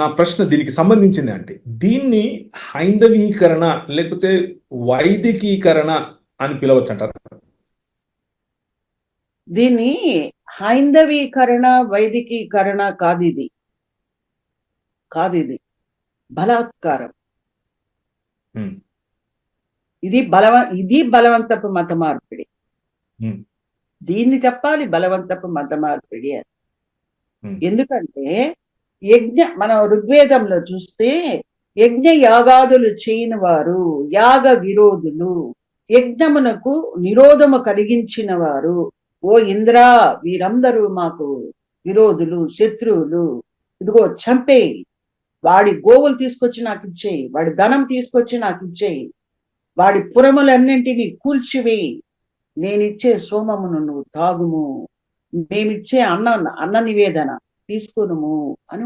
నా ప్రశ్న దీనికి సంబంధించింది అంటే దీన్ని హైందవీకరణ లేకపోతే వైదికీకరణ అని పిలవచ్చు అంటారు దీన్ని హైందవీకరణ వైదికీకరణ కాదు ఇది. కాదు ఇది. బలాత్కారం. ఇది బలవ ఇది బలవంతపు మత మార్పిడి. దీన్ని చెప్పాలి బలవంతపు మత మార్పిడి అని. ఎందుకంటే యజ్ఞ మనం ఋగ్వేదంలో చూస్తే యజ్ఞ యాగాదులు చేయని వారు యాగ విరోధులు. యజ్ఞమునకు నిరోధము కలిగించిన వారు ఓ ఇంద్రా వీరందరూ మాకు విరోధులు శత్రువులు. ఇదిగో చంపేయి. వాడి గోవులు తీసుకొచ్చి నాకు ఇచ్చేయి. వాడి ధనం తీసుకొచ్చి నాకు ఇచ్చేయి. వాడి పురములన్నింటినీ కూల్చివేయి. నేనిచ్చే సోమమును నువ్వు తాగుము. మేమిచ్చే అన్న అన్న నివేదన. తీసుకునుము అని